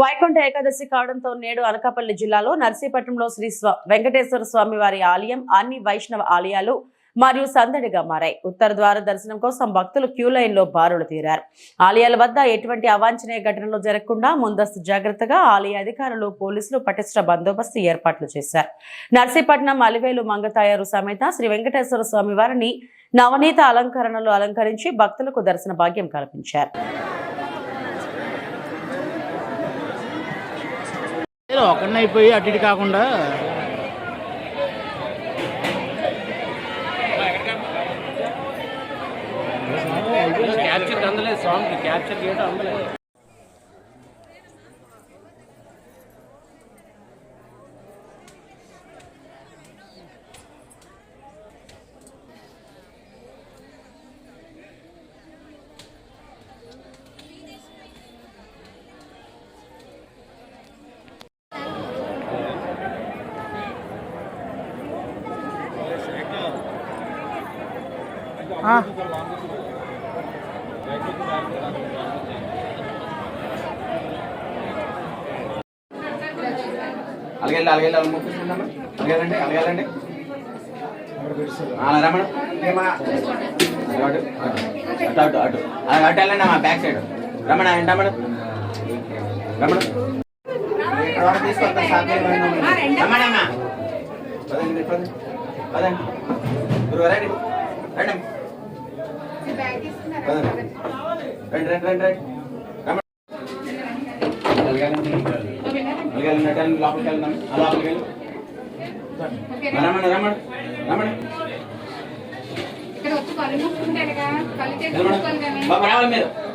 వైకుంఠ ఏకాదశి కావడంతో నేడు అనకాపల్లి జిల్లాలో నర్సీపట్నంలో శ్రీ వెంకటేశ్వర స్వామి వారి ఆలయం అన్ని వైష్ణవ ఆలయాలు మరియు సందడిగా మారాయి. ఉత్తర ద్వార దర్శనం కోసం భక్తులు క్యూ లైన్లో బారులు తీరారు. ఆలయాల వద్ద ఎటువంటి అవాంఛనీయ ఘటనలు జరగకుండా ముందస్తు జాగ్రత్తగా ఆలయ అధికారులు పోలీసులు పటిష్ట బందోబస్తు ఏర్పాట్లు చేశారు. నర్సీపట్నం అలివేలు మంగతాయారు సమేత శ్రీ వెంకటేశ్వర స్వామి వారిని నవనీత అలంకరణలు అలంకరించి భక్తులకు దర్శన భాగ్యం కల్పించారు. ఒకరిని అయిపోయి అటు ఇటు కాకుండా క్యాప్చర్ అందలేదు సాంగ్ క్యాప్చర్ చేయడం అందలేదు. ఆ, అలగెళ్ళి అలా ముక్కించుకుందామా అలగెళ్ళండి అలగెళ్ళండి. అలా రమణ ఏమా అటు అటు అటు. అటు అలా అటు వెళ్ళండి అమ్మా బ్యాక్ సైడ్. రమణ ఏంటి రమణ రమణ ఇక్కడ రమణ అమ్మా పదండి పదండి. రండి. రండి రండి రండి రండి రండి లోపలికి వెళ్దాం. లోపలికి వెళ్ళి. ఇక్కడ వచ్చి కళ్ళు కళ్ళు రావాలి మీరు.